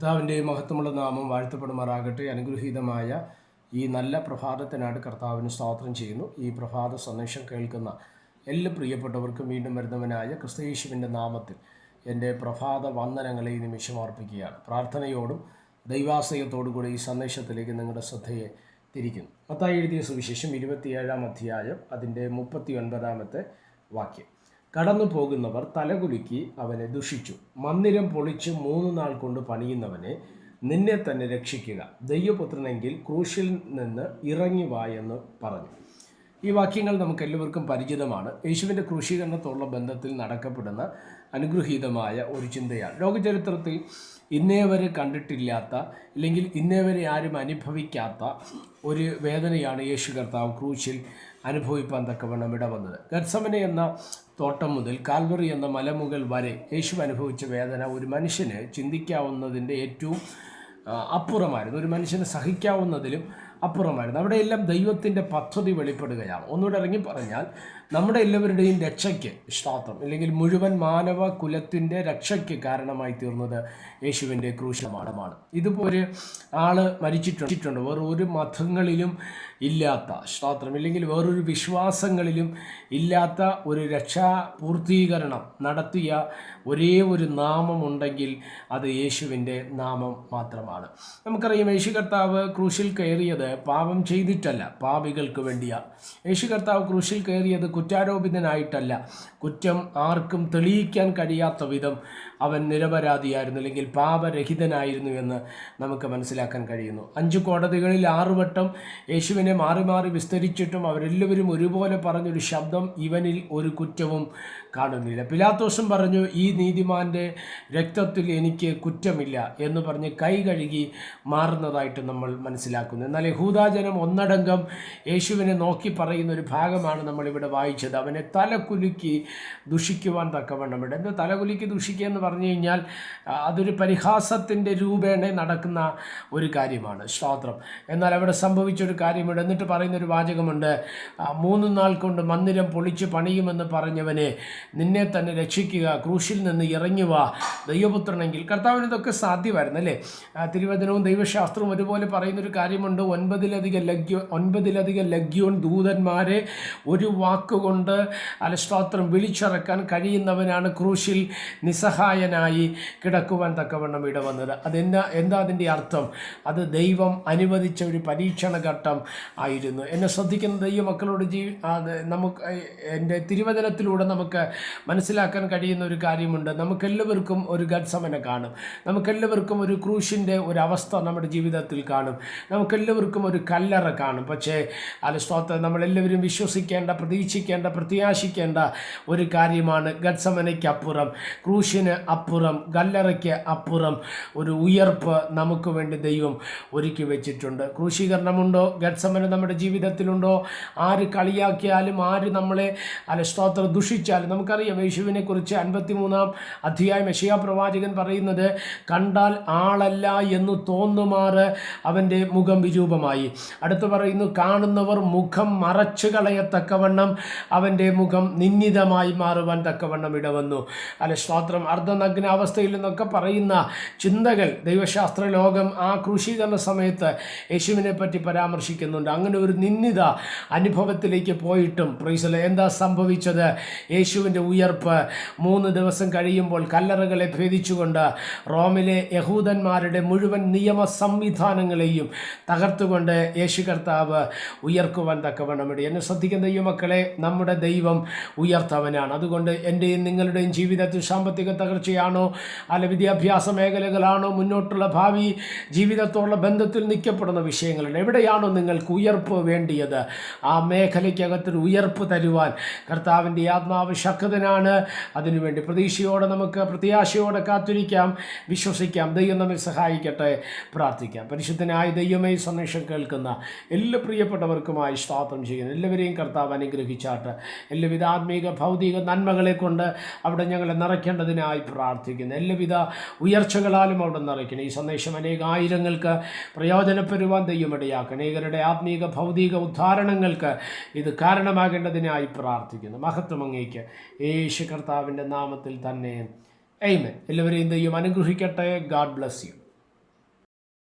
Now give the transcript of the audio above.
കർത്താവിന്റെ മഹത്വമുള്ള നാമം വാഴ്ത്തപ്പെടുമാറാകട്ടെ. അനുഗ്രഹീതമായ ഈ നല്ല പ്രഭാതത്തിനായിട്ട് കർത്താവിന് സ്തോത്രം ചെയ്യുന്നു. ഈ പ്രഭാത സന്ദേശം കേൾക്കുന്ന എല്ലാ പ്രിയപ്പെട്ടവർക്കും വീണ്ടും വരുന്നവനായ ക്രിസ്തയേശുവിന്റെ നാമത്തിൽ എന്റെ പ്രഭാത വന്ദനങ്ങളെ ഈ നിമിഷം അർപ്പിക്കുകയാണ്. പ്രാർത്ഥനയോടും ദൈവാശ്രയത്തോടു കൂടി ഈ സന്ദേശത്തിലേക്ക് നിങ്ങളുടെ ശ്രദ്ധയെ തിരിക്കുന്നു. മത്തായി എഴുതിയ സുവിശേഷം ഇരുപത്തിയേഴാം അധ്യായം അതിന്റെ മുപ്പത്തി ഒൻപതാമത്തെ വാക്യം. കടന്നു പോകുന്നവർ തലകുലുക്കി അവനെ ദുഷിച്ചു. മന്ദിരം പൊളിച്ച് മൂന്ന് നാൾ കൊണ്ട് പണിയുന്നവനെ നിന്നെ തന്നെ രക്ഷിക്കുക. ദൈവപുത്രനെങ്കിൽ ക്രൂശിൽ നിന്ന് ഇറങ്ങി വായെന്ന് പറഞ്ഞു. ഈ വാക്യങ്ങൾ നമുക്ക് എല്ലാവർക്കും പരിചിതമാണ്. യേശുവിന്റെ ക്രൂശീകരണത്തോടുള്ള ബന്ധത്തിൽ നടക്കപ്പെടുന്ന അനുഗ്രഹീതമായ ഒരു ചിന്തയാണ്. ലോകചരിത്രത്തിൽ ഇന്നേ വരെ കണ്ടിട്ടില്ലാത്ത അല്ലെങ്കിൽ ഇന്നേ വരെ ആരും അനുഭവിക്കാത്ത ഒരു വേദനയാണ് യേശു കർത്താവ് ക്രൂശിൽ അനുഭവിപ്പാൻ തക്കവണ്ണം ഇടവന്നത്. ഗത്സമന എന്ന തോട്ടം മുതൽ കാൽവറി എന്ന മലമുകൾ വരെ യേശു അനുഭവിച്ച വേദന ഒരു മനുഷ്യന് ചിന്തിക്കാവുന്നതിന്റെ ഏറ്റവും അപ്പുറമായിരുന്നു. ഒരു മനുഷ്യന് സഹിക്കാവുന്നതിലും അപ്പുറമായിരുന്നു. അവിടെയെല്ലാം ദൈവത്തിന്റെ പദ്ധതി വെളിപ്പെടുകയാണ്. ഒന്നുകൂടെ ഇറങ്ങി പറഞ്ഞാൽ നമ്മുടെ എല്ലാവരുടെയും രക്ഷയ്ക്ക് സ്തോത്രം അല്ലെങ്കിൽ മുഴുവൻ മാനവ കുലത്തിന്റെ രക്ഷയ്ക്ക് കാരണമായി തീർന്നത് യേശുവിന്റെ ക്രൂശമാണമാണ് ഇതുപോലെ ആൾ മരിച്ചിട്ടുണ്ട് വേറെ ഒരു മതങ്ങളിലും ഇല്ലാത്ത സ്തോത്രം ഇല്ലെങ്കിൽ വേറൊരു വിശ്വാസങ്ങളിലും ഇല്ലാത്ത ഒരു രക്ഷാ പൂർത്തീകരണം നടത്തിയ ഒരേ ഒരു നാമമുണ്ടെങ്കിൽ അത് യേശുവിന്റെ നാമം മാത്രമാണ്. നമുക്കറിയാം യേശു കർത്താവ് ക്രൂശിൽ കയറിയത് പാപം ചെയ്തിട്ടല്ല പാപികൾക്ക് വേണ്ടിയാ. യേശു കർത്താവ് ക്രൂശിൽ കയറിയത് കുറ്റാരോപിതനായിട്ടല്ല. കുറ്റം ആർക്കും തെളിയിക്കാൻ കഴിയാത്ത വിധം അവൻ നിരപരാധിയായിരുന്നു അല്ലെങ്കിൽ പാപരഹിതനായിരുന്നു എന്ന് നമുക്ക് മനസ്സിലാക്കാൻ കഴിയുന്നു. അഞ്ച് കോടതികളിൽ ആറുവട്ടം യേശുവിനെ മാറി മാറി വിസ്തരിച്ചിട്ടും അവരെല്ലാവരും ഒരുപോലെ പറഞ്ഞൊരു ശബ്ദം ഇവനിൽ ഒരു കുറ്റവും കാണുന്നില്ല. പിലാത്തോസും പറഞ്ഞു ഈ നീതിമാന്റെ രക്തത്തിൽ എനിക്ക് കുറ്റമില്ല എന്ന് പറഞ്ഞ് കൈ കഴുകി മാറുന്നതായിട്ട് നമ്മൾ മനസ്സിലാക്കുന്നു. എന്നാൽ യഹൂദാജനം ഒന്നടങ്കം യേശുവിനെ നോക്കി പറയുന്ന ഒരു ഭാഗമാണ് നമ്മളിവിടെ വായിച്ചത്. അവനെ തലകുലുക്കി ദുഷിക്കുവാൻ തക്കവണ്ണം ഇവിടെ എന്താ തലകുലുക്കി ദുഷിക്കുക എന്ന് പറഞ്ഞു കഴിഞ്ഞാൽ അതൊരു പരിഹാസത്തിന്റെ രൂപേണ നടക്കുന്ന ഒരു കാര്യമാണ് സ്തോത്രം എന്നാൽ അവിടെ സംഭവിച്ചൊരു കാര്യമുണ്ട്. എന്നിട്ട് പറയുന്നൊരു വാചകമുണ്ട് മൂന്ന് നാൾ കൊണ്ട് മന്ദിരം പൊളിച്ച് പണിയുമെന്ന് പറഞ്ഞവനെ നിന്നെ തന്നെ രക്ഷിക്കുക ക്രൂശിൽ നിന്ന് ഇറങ്ങുക ദൈവപുത്രനെങ്കിൽ. കർത്താവിന് ഇതൊക്കെ സാധ്യമായിരുന്നു അല്ലേ? തിരുവചനവും ദൈവശാസ്ത്രവും ഒരുപോലെ പറയുന്നൊരു കാര്യമുണ്ട് ഒൻപതിലധികം ലഗ്യോ ഒൻപതിലധികം ലഗ്യോൺ ദൂതന്മാരെ ഒരു വാക്കുകൊണ്ട് അല്ല അലസ്തോത്രം വിളിച്ചിറക്കാൻ കഴിയുന്നവനാണ് ക്രൂശിൽ നിസ്സഹായനായി കിടക്കുവാൻ തക്കവണ്ണം ഇടവന്നത് അതെന്താ എന്താ അതിന്റെ അർത്ഥം? അത് ദൈവം അനുവദിച്ച ഒരു പരീക്ഷണ ഘട്ടം ആയിരുന്നു. എന്നെ ശ്രദ്ധിക്കുന്ന ദൈവമക്കളോട് ജീ അത് നമുക്ക് എന്റെ തിരുവചനത്തിലൂടെ നമുക്ക് മനസ്സിലാക്കാൻ കഴിയുന്ന ഒരു കാര്യമുണ്ട്. നമുക്കെല്ലാവർക്കും ഒരു ഗത്സമന കാണും. നമുക്കെല്ലാവർക്കും ഒരു ക്രൂശിന്റെ ഒരു അവസ്ഥ നമ്മുടെ ജീവിതത്തിൽ കാണും. നമുക്കെല്ലാവർക്കും ഒരു കല്ലറ കാണും. പക്ഷേ അലസ്തോത്ത് നമ്മളെല്ലാവരും വിശ്വസിക്കേണ്ട പ്രതീക്ഷിക്കേണ്ട പ്രത്യാശിക്കേണ്ട ഒരു കാര്യമാണ് ഗത്സമനയ്ക്കപ്പുറം ക്രൂശിന് അപ്പുറം കല്ലറയ്ക്ക് അപ്പുറം ഒരു ഉയർപ്പ് നമുക്ക് വേണ്ടി ദൈവം ഒരുക്കി വെച്ചിട്ടുണ്ട്. ക്രൂശീകരണമുണ്ടോ? ഗഡ്സമനം നമ്മുടെ ജീവിതത്തിലുണ്ടോ? ആര് കളിയാക്കിയാലും ആര് നമ്മളെ അല്ല സ്തോത്ര ദുഷിച്ചാലും നമുക്കറിയാം യേശുവിനെ കുറിച്ച് അൻപത്തിമൂന്നാം അധ്യായം യശയാ പ്രവാചകൻ പറയുന്നത് കണ്ടാൽ ആളല്ല എന്ന് തോന്നുമാറ് അവന്റെ മുഖം വിരൂപമായി. അടുത്ത് പറയുന്നു കാണുന്നവർ മുഖം മറച്ചു കളയത്തക്കവണ്ണം അവന്റെ മുഖം നിന്നിതമായി മാറുവാൻ തക്കവണ്ണം ഇടവന്നു. അല്ല സ്തോത്രം അർദ്ധനഗ്ന അവസ്ഥയിൽ നിന്നൊക്കെ പറയുന്ന ചിന്തകൾ ദൈവശാസ്ത്ര ലോകം ആ ക്രൂശീകരണ സമയത്ത് യേശുവിനെ പറ്റി പരാമർശിക്കുന്നുണ്ട്. അങ്ങനെ ഒരു നിന്ദിത അനുഭവത്തിലേക്ക് പോയിട്ടും പ്രൈസല എന്താ സംഭവിച്ചത്? യേശുവിന്റെ ഉയർപ്പ് മൂന്ന് ദിവസം കഴിയുമ്പോൾ കല്ലറകളെ ഭേദിച്ചുകൊണ്ട് റോമിലെ യഹൂദന്മാരുടെ മുഴുവൻ നിയമ സംവിധാനങ്ങളെയും തകർത്തുകൊണ്ട് യേശു കർത്താവ് ഉയർക്കുവാൻ തക്കവണ്ണം ഇട എന്നെ ശ്രദ്ധിക്കുന്ന ദൈവമക്കളെ നമ്മുടെ ദൈവം ഉയർത്തവനാണ്. അതുകൊണ്ട് എന്റെയും നിങ്ങളുടെയും ജീവിതത്തിൽ സാമ്പത്തിക തകർച്ചയാണോ അല്ല വിദ്യാഭ്യാസ മേഖലകളാണോ മുന്നോട്ടുള്ള ഭാവി? ജീവിതത്തോടുള്ള ബന്ധത്തിൽ നിൽക്കപ്പെടുന്ന വിഷയങ്ങളുണ്ട് എവിടെയാണോ നിങ്ങൾക്ക് ഉയർപ്പ് വേണ്ടിയത്? ആ മേഖലയ്ക്കകത്തൊരു ഉയർപ്പ് തരുവാൻ കർത്താവിന്റെ ആത്മാവ് ശക്തനാണ്. അതിനുവേണ്ടി പ്രതീക്ഷയോടെ നമുക്ക് പ്രത്യാശയോടെ കാത്തിരിക്കാം. വിശ്വസിക്കാം. ദൈവം നമ്മെ സഹായിക്കട്ടെ. പ്രാർത്ഥിക്കാം. പരിശുദ്ധനായ ദൈവമേ സന്ദേശം കേൾക്കുന്ന എല്ലാ പ്രിയപ്പെട്ടവർക്കുമായി സ്വാഗതം ചെയ്യുന്നു. എല്ലാവരെയും കർത്താവ് അനുഗ്രഹിച്ചാട്ട്. എല്ലാവിധ ആത്മീക ഭൗതിക നന്മകളെ കൊണ്ട് അവിടെ ഞങ്ങളെ നിറയ്ക്കേണ്ടതിനായി പ്രാർത്ഥിക്കുന്നു. എല്ലാവിധ ഉയർച്ചകളാലും അവിടെ നിറയ്ക്കണം ഈ സന്ദേശം അനേക ആയിരങ്ങൾക്ക് പ്രയോജനപ്പെടുവാൻ ദൈവമിടയാക്കണം. അനേകരുടെ ആത്മീക ഭൗതിക ഉദ്ധാരണങ്ങൾക്ക് ഇത് കാരണമാകേണ്ടതിനായി പ്രാർത്ഥിക്കുന്നു. മഹത്വം അങ്ങേക്ക്. യേശു കർത്താവിന്റെ നാമത്തിൽ തന്നെ. എയ്മൻ എല്ലാവരെയും ദൈവം അനുഗ്രഹിക്കട്ടെ. God bless you